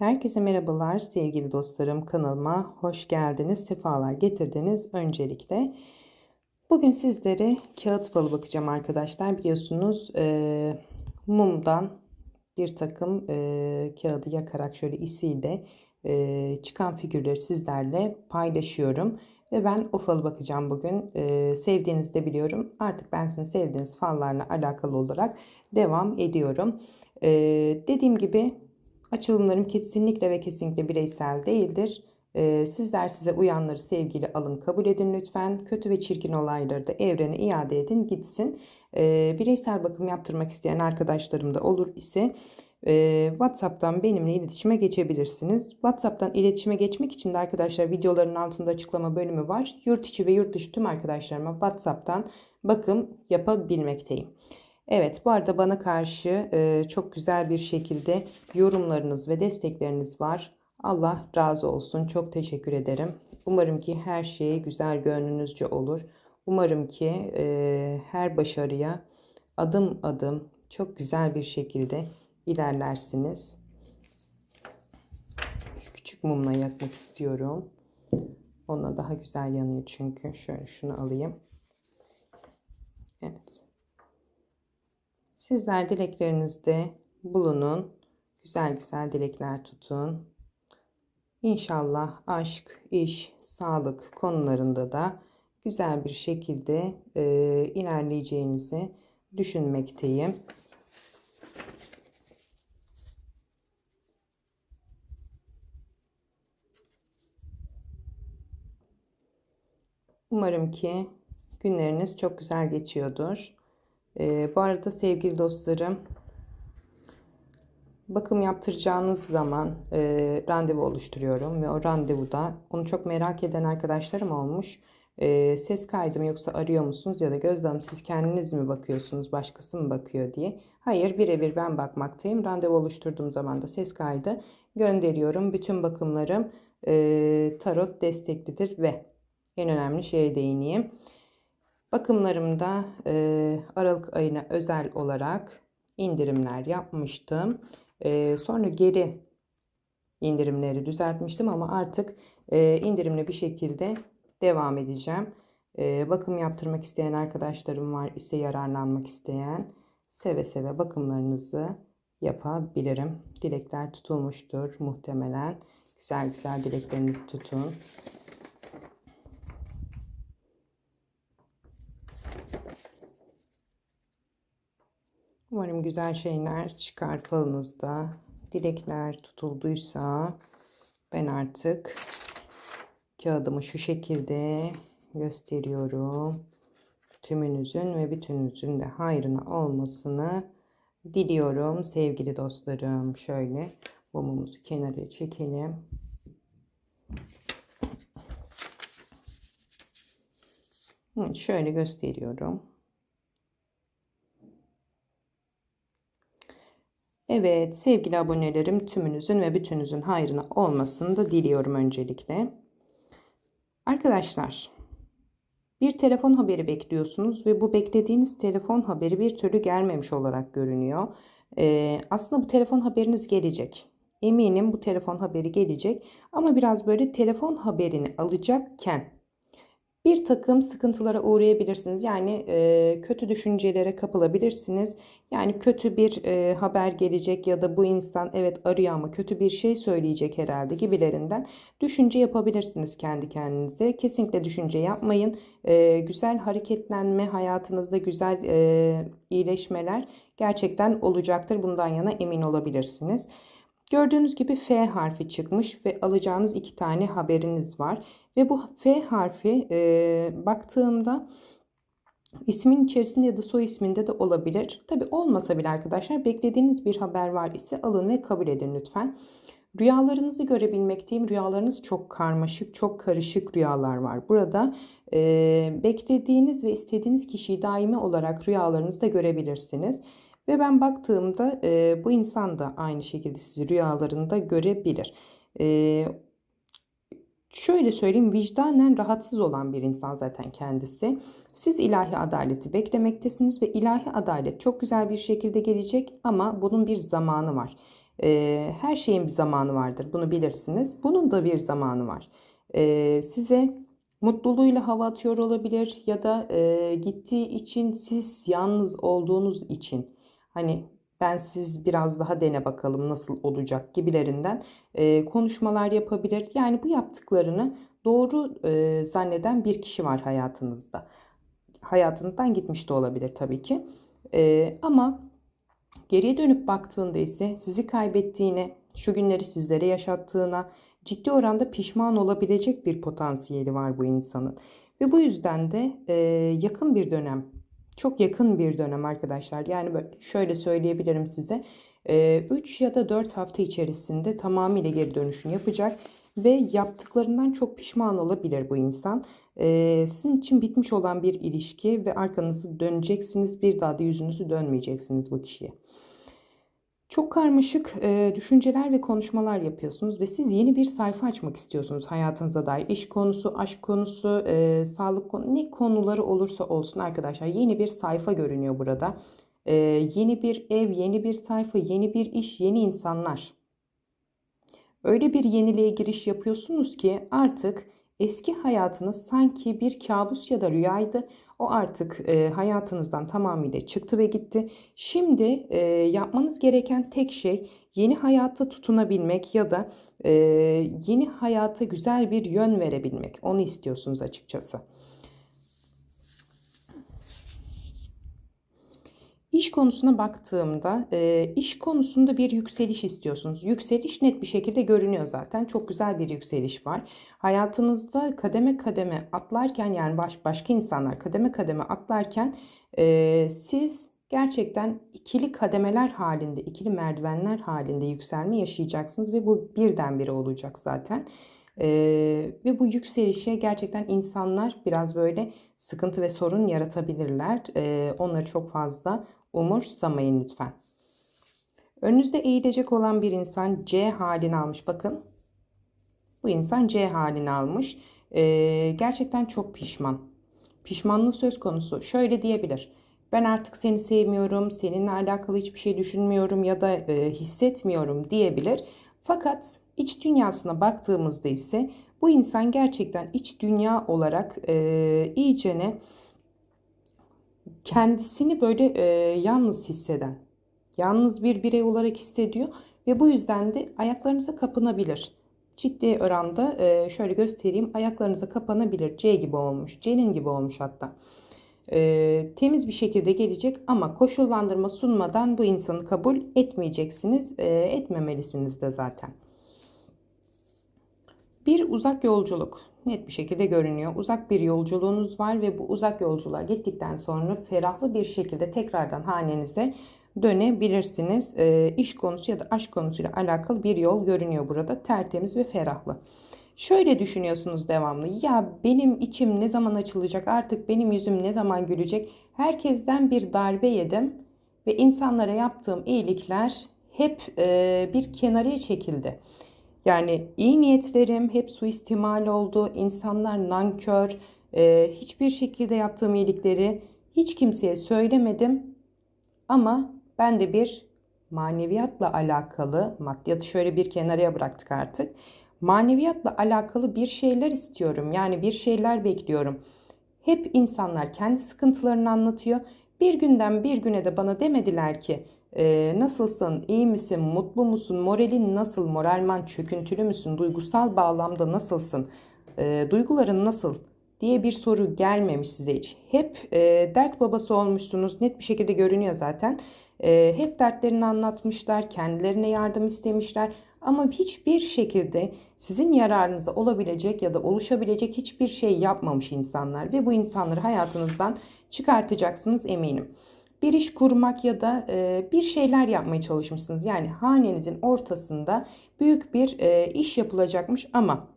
Herkese merhabalar sevgili dostlarım. Kanalıma hoş geldiniz sefalar getirdiniz öncelikle. Bugün sizlere kağıt falı bakacağım arkadaşlar. Biliyorsunuz e, mumdan bir takım e, kağıdı yakarak şöyle isiyle e, çıkan figürleri sizlerle paylaşıyorum. Ve ben o falı bakacağım bugün. E, sevdiğinizi de biliyorum. Artık ben sizin sevdiğiniz fallarla alakalı olarak devam ediyorum. E, dediğim gibi Açılımlarım kesinlikle ve kesinlikle bireysel değildir. Ee, sizler size uyanları sevgili alın kabul edin lütfen. Kötü ve çirkin olayları da evrene iade edin gitsin. Ee, bireysel bakım yaptırmak isteyen arkadaşlarım da olur ise e, WhatsApp'tan benimle iletişime geçebilirsiniz. WhatsApp'tan iletişime geçmek için de arkadaşlar videoların altında açıklama bölümü var. Yurt içi ve yurt dışı tüm arkadaşlarıma WhatsApp'tan bakım yapabilmekteyim. Evet bu arada bana karşı e, çok güzel bir şekilde yorumlarınız ve destekleriniz var. Allah razı olsun. Çok teşekkür ederim. Umarım ki her şey güzel gönlünüzce olur. Umarım ki e, her başarıya adım adım çok güzel bir şekilde ilerlersiniz. Şu küçük mumla yakmak istiyorum. Ona daha güzel yanıyor çünkü. Şöyle şunu alayım. Evet. Sizler dileklerinizde bulunun. Güzel güzel dilekler tutun. İnşallah aşk, iş, sağlık konularında da güzel bir şekilde e, ilerleyeceğinizi düşünmekteyim. Umarım ki günleriniz çok güzel geçiyordur. Ee, bu arada sevgili dostlarım bakım yaptıracağınız zaman e, randevu oluşturuyorum ve o randevuda onu çok merak eden arkadaşlarım olmuş. E, ses kaydım yoksa arıyor musunuz ya da Gözde siz kendiniz mi bakıyorsunuz başkası mı bakıyor diye. Hayır birebir ben bakmaktayım. Randevu oluşturduğum zaman da ses kaydı gönderiyorum. Bütün bakımlarım e, tarot desteklidir ve en önemli şeye değineyim. Bakımlarımda e, Aralık ayına özel olarak indirimler yapmıştım. E, sonra geri indirimleri düzeltmiştim ama artık e, indirimli bir şekilde devam edeceğim. E, bakım yaptırmak isteyen arkadaşlarım var ise yararlanmak isteyen seve seve bakımlarınızı yapabilirim. Dilekler tutulmuştur muhtemelen. Güzel güzel dileklerinizi tutun. Umarım güzel şeyler çıkar falınızda. Dilekler tutulduysa ben artık kağıdımı şu şekilde gösteriyorum. Tümünüzün ve bütününüzün de hayrına olmasını diliyorum sevgili dostlarım. Şöyle mumumuzu kenara çekelim. Şöyle gösteriyorum. Evet sevgili abonelerim tümünüzün ve bütününüzün hayrına olmasını da diliyorum öncelikle. Arkadaşlar bir telefon haberi bekliyorsunuz ve bu beklediğiniz telefon haberi bir türlü gelmemiş olarak görünüyor. Ee, aslında bu telefon haberiniz gelecek. Eminim bu telefon haberi gelecek ama biraz böyle telefon haberini alacakken bir takım sıkıntılara uğrayabilirsiniz. Yani e, kötü düşüncelere kapılabilirsiniz. Yani kötü bir e, haber gelecek ya da bu insan evet arıyor ama kötü bir şey söyleyecek herhalde gibilerinden düşünce yapabilirsiniz kendi kendinize. Kesinlikle düşünce yapmayın. E, güzel hareketlenme hayatınızda güzel e, iyileşmeler gerçekten olacaktır. Bundan yana emin olabilirsiniz. Gördüğünüz gibi F harfi çıkmış ve alacağınız iki tane haberiniz var. Ve bu F harfi e, baktığımda ismin içerisinde ya da soy isminde de olabilir. Tabi olmasa bile arkadaşlar beklediğiniz bir haber var ise alın ve kabul edin lütfen. Rüyalarınızı görebilmekteyim. Rüyalarınız çok karmaşık, çok karışık rüyalar var. Burada e, beklediğiniz ve istediğiniz kişiyi daimi olarak rüyalarınızda görebilirsiniz. Ve ben baktığımda e, bu insan da aynı şekilde sizi rüyalarında görebilir. E, şöyle söyleyeyim vicdanen rahatsız olan bir insan zaten kendisi. Siz ilahi adaleti beklemektesiniz ve ilahi adalet çok güzel bir şekilde gelecek ama bunun bir zamanı var. E, her şeyin bir zamanı vardır. Bunu bilirsiniz. Bunun da bir zamanı var. E, size mutluluğuyla hava atıyor olabilir ya da e, gittiği için siz yalnız olduğunuz için hani ben siz biraz daha dene bakalım nasıl olacak gibilerinden e, konuşmalar yapabilir. Yani bu yaptıklarını doğru e, zanneden bir kişi var hayatınızda. Hayatınızdan gitmiş de olabilir tabii ki. E, ama geriye dönüp baktığında ise sizi kaybettiğine, şu günleri sizlere yaşattığına ciddi oranda pişman olabilecek bir potansiyeli var bu insanın. Ve bu yüzden de e, yakın bir dönem, çok yakın bir dönem arkadaşlar. Yani şöyle söyleyebilirim size. 3 ya da 4 hafta içerisinde tamamıyla geri dönüşünü yapacak ve yaptıklarından çok pişman olabilir bu insan. Ee, sizin için bitmiş olan bir ilişki ve arkanızı döneceksiniz. Bir daha da yüzünüzü dönmeyeceksiniz bu kişiye. Çok karmaşık e, düşünceler ve konuşmalar yapıyorsunuz ve siz yeni bir sayfa açmak istiyorsunuz hayatınıza dair. İş konusu, aşk konusu, e, sağlık konusu, ne konuları olursa olsun arkadaşlar yeni bir sayfa görünüyor burada. E, yeni bir ev, yeni bir sayfa, yeni bir iş, yeni insanlar. Öyle bir yeniliğe giriş yapıyorsunuz ki artık eski hayatınız sanki bir kabus ya da rüyaydı. O artık e, hayatınızdan tamamıyla çıktı ve gitti. Şimdi e, yapmanız gereken tek şey yeni hayata tutunabilmek ya da e, yeni hayata güzel bir yön verebilmek. Onu istiyorsunuz açıkçası. İş konusuna baktığımda iş konusunda bir yükseliş istiyorsunuz. Yükseliş net bir şekilde görünüyor zaten. Çok güzel bir yükseliş var. Hayatınızda kademe kademe atlarken yani baş, başka insanlar kademe kademe atlarken siz gerçekten ikili kademeler halinde, ikili merdivenler halinde yükselme yaşayacaksınız ve bu birdenbire olacak zaten. Ee, ve bu yükselişe gerçekten insanlar biraz böyle sıkıntı ve sorun yaratabilirler. Ee, onları çok fazla umursamayın lütfen. Önünüzde eğilecek olan bir insan C halini almış. Bakın bu insan C halini almış. Ee, gerçekten çok pişman. Pişmanlığı söz konusu. Şöyle diyebilir. Ben artık seni sevmiyorum, seninle alakalı hiçbir şey düşünmüyorum ya da e, hissetmiyorum diyebilir. Fakat iç dünyasına baktığımızda ise bu insan gerçekten iç dünya olarak e, iyicene kendisini böyle e, yalnız hisseden, yalnız bir birey olarak hissediyor ve bu yüzden de ayaklarınıza kapanabilir. Ciddi oranda e, şöyle göstereyim ayaklarınıza kapanabilir. C gibi olmuş, C'nin gibi olmuş hatta. E, temiz bir şekilde gelecek ama koşullandırma sunmadan bu insanı kabul etmeyeceksiniz, e, etmemelisiniz de zaten. Bir uzak yolculuk net bir şekilde görünüyor. Uzak bir yolculuğunuz var ve bu uzak yolculuğa gittikten sonra ferahlı bir şekilde tekrardan hanenize dönebilirsiniz. E, iş konusu ya da aşk konusuyla alakalı bir yol görünüyor burada. Tertemiz ve ferahlı. Şöyle düşünüyorsunuz devamlı. Ya benim içim ne zaman açılacak? Artık benim yüzüm ne zaman gülecek? Herkesten bir darbe yedim ve insanlara yaptığım iyilikler hep e, bir kenarıya çekildi. Yani iyi niyetlerim hep suistimal oldu. İnsanlar nankör. E, hiçbir şekilde yaptığım iyilikleri hiç kimseye söylemedim. Ama ben de bir maneviyatla alakalı, maddiyatı şöyle bir kenarıya bıraktık artık. Maneviyatla alakalı bir şeyler istiyorum. Yani bir şeyler bekliyorum. Hep insanlar kendi sıkıntılarını anlatıyor. Bir günden bir güne de bana demediler ki e, nasılsın, iyi misin, mutlu musun, moralin nasıl, moralman çöküntülü müsün, duygusal bağlamda nasılsın, e, duyguların nasıl? diye bir soru gelmemiş size hiç. Hep e, dert babası olmuşsunuz, net bir şekilde görünüyor zaten. E, hep dertlerini anlatmışlar, kendilerine yardım istemişler. Ama hiçbir şekilde sizin yararınıza olabilecek ya da oluşabilecek hiçbir şey yapmamış insanlar ve bu insanları hayatınızdan çıkartacaksınız eminim bir iş kurmak ya da e, bir şeyler yapmaya çalışmışsınız. Yani hanenizin ortasında büyük bir e, iş yapılacakmış ama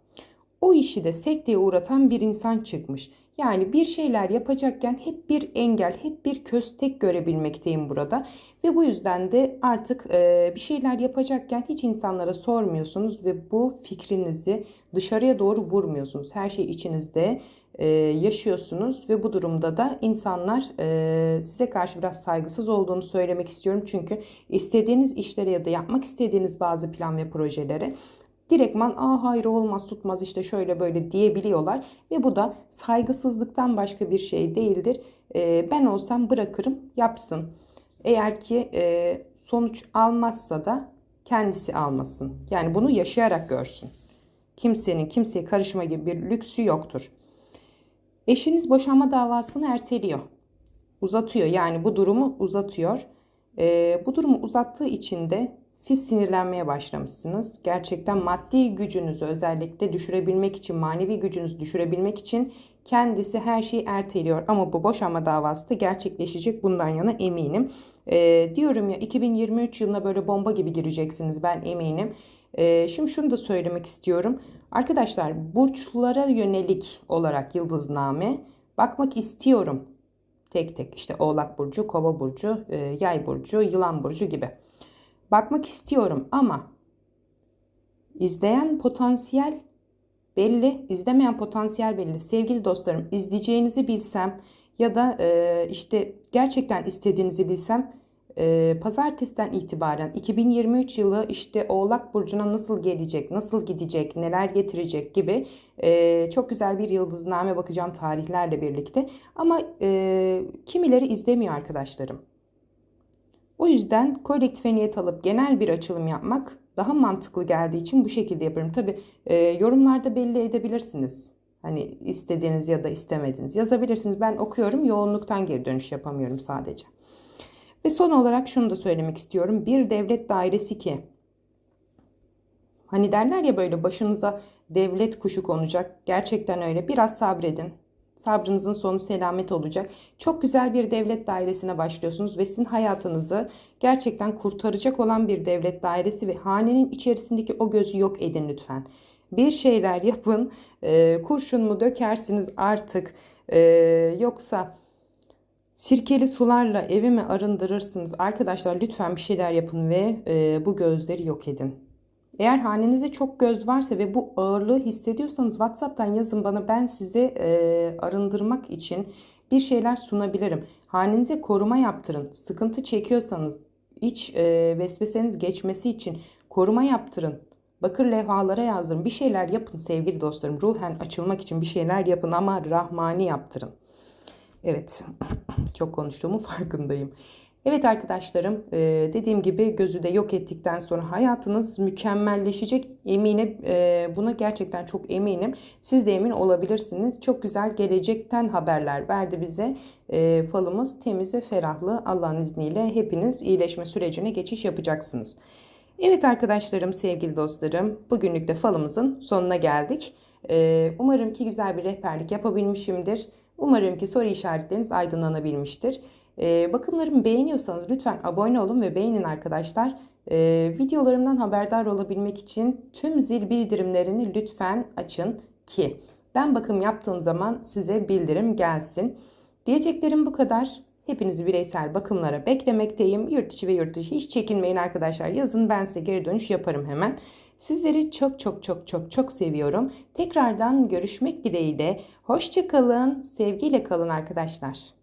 o işi de sekteye uğratan bir insan çıkmış. Yani bir şeyler yapacakken hep bir engel, hep bir köstek görebilmekteyim burada. Ve bu yüzden de artık e, bir şeyler yapacakken hiç insanlara sormuyorsunuz ve bu fikrinizi dışarıya doğru vurmuyorsunuz. Her şey içinizde e, yaşıyorsunuz ve bu durumda da insanlar e, size karşı biraz saygısız olduğunu söylemek istiyorum. Çünkü istediğiniz işlere ya da yapmak istediğiniz bazı plan ve projelere direktman aa hayır olmaz tutmaz işte şöyle böyle diyebiliyorlar ve bu da saygısızlıktan başka bir şey değildir. E, ben olsam bırakırım yapsın. Eğer ki e, sonuç almazsa da kendisi almasın. Yani bunu yaşayarak görsün. Kimsenin kimseye karışma gibi bir lüksü yoktur. Eşiniz boşanma davasını erteliyor. Uzatıyor yani bu durumu uzatıyor. Ee, bu durumu uzattığı için de siz sinirlenmeye başlamışsınız. Gerçekten maddi gücünüzü özellikle düşürebilmek için, manevi gücünüzü düşürebilmek için kendisi her şeyi erteliyor. Ama bu boşanma davası da gerçekleşecek bundan yana eminim. Ee, diyorum ya 2023 yılına böyle bomba gibi gireceksiniz ben eminim. Ee, şimdi şunu da söylemek istiyorum. Arkadaşlar burçlara yönelik olarak yıldızname bakmak istiyorum. Tek tek işte Oğlak Burcu, Kova Burcu, e, Yay Burcu, Yılan Burcu gibi. Bakmak istiyorum ama izleyen potansiyel belli, izlemeyen potansiyel belli. Sevgili dostlarım izleyeceğinizi bilsem ya da e, işte gerçekten istediğinizi bilsem e, pazartesiden itibaren 2023 yılı işte Oğlak Burcu'na nasıl gelecek, nasıl gidecek, neler getirecek gibi e, çok güzel bir yıldızname bakacağım tarihlerle birlikte. Ama e, kimileri izlemiyor arkadaşlarım. O yüzden kolektife niyet alıp genel bir açılım yapmak daha mantıklı geldiği için bu şekilde yapıyorum. Tabi e, yorumlarda belli edebilirsiniz. Hani istediğiniz ya da istemediğiniz yazabilirsiniz. Ben okuyorum yoğunluktan geri dönüş yapamıyorum sadece. Ve son olarak şunu da söylemek istiyorum. Bir devlet dairesi ki hani derler ya böyle başınıza devlet kuşu konacak. Gerçekten öyle. Biraz sabredin. Sabrınızın sonu selamet olacak. Çok güzel bir devlet dairesine başlıyorsunuz ve sizin hayatınızı gerçekten kurtaracak olan bir devlet dairesi ve hanenin içerisindeki o gözü yok edin lütfen. Bir şeyler yapın. E, kurşun mu dökersiniz artık e, yoksa sirkeli sularla evimi arındırırsınız. Arkadaşlar lütfen bir şeyler yapın ve e, bu gözleri yok edin. Eğer hanenizde çok göz varsa ve bu ağırlığı hissediyorsanız WhatsApp'tan yazın bana ben size e, arındırmak için bir şeyler sunabilirim. Hanenize koruma yaptırın. Sıkıntı çekiyorsanız iç e, vesveseniz geçmesi için koruma yaptırın. Bakır levhalara yazdırın. Bir şeyler yapın sevgili dostlarım. Ruhen açılmak için bir şeyler yapın ama rahmani yaptırın. Evet çok konuştuğumun farkındayım. Evet arkadaşlarım e, dediğim gibi gözü de yok ettikten sonra hayatınız mükemmelleşecek eminim e, buna gerçekten çok eminim siz de emin olabilirsiniz çok güzel gelecekten haberler verdi bize e, falımız temiz ve ferahlı Allah'ın izniyle hepiniz iyileşme sürecine geçiş yapacaksınız. Evet arkadaşlarım sevgili dostlarım bugünlük de falımızın sonuna geldik. Umarım ki güzel bir rehberlik yapabilmişimdir. Umarım ki soru işaretleriniz aydınlanabilmiştir. E, bakımlarımı beğeniyorsanız lütfen abone olun ve beğenin arkadaşlar. E, videolarımdan haberdar olabilmek için tüm zil bildirimlerini lütfen açın ki ben bakım yaptığım zaman size bildirim gelsin. Diyeceklerim bu kadar. Hepinizi bireysel bakımlara beklemekteyim. Yurt içi ve yurt dışı hiç çekinmeyin arkadaşlar. Yazın ben size geri dönüş yaparım hemen. Sizleri çok çok çok çok çok seviyorum. Tekrardan görüşmek dileğiyle. Hoşçakalın. Sevgiyle kalın arkadaşlar.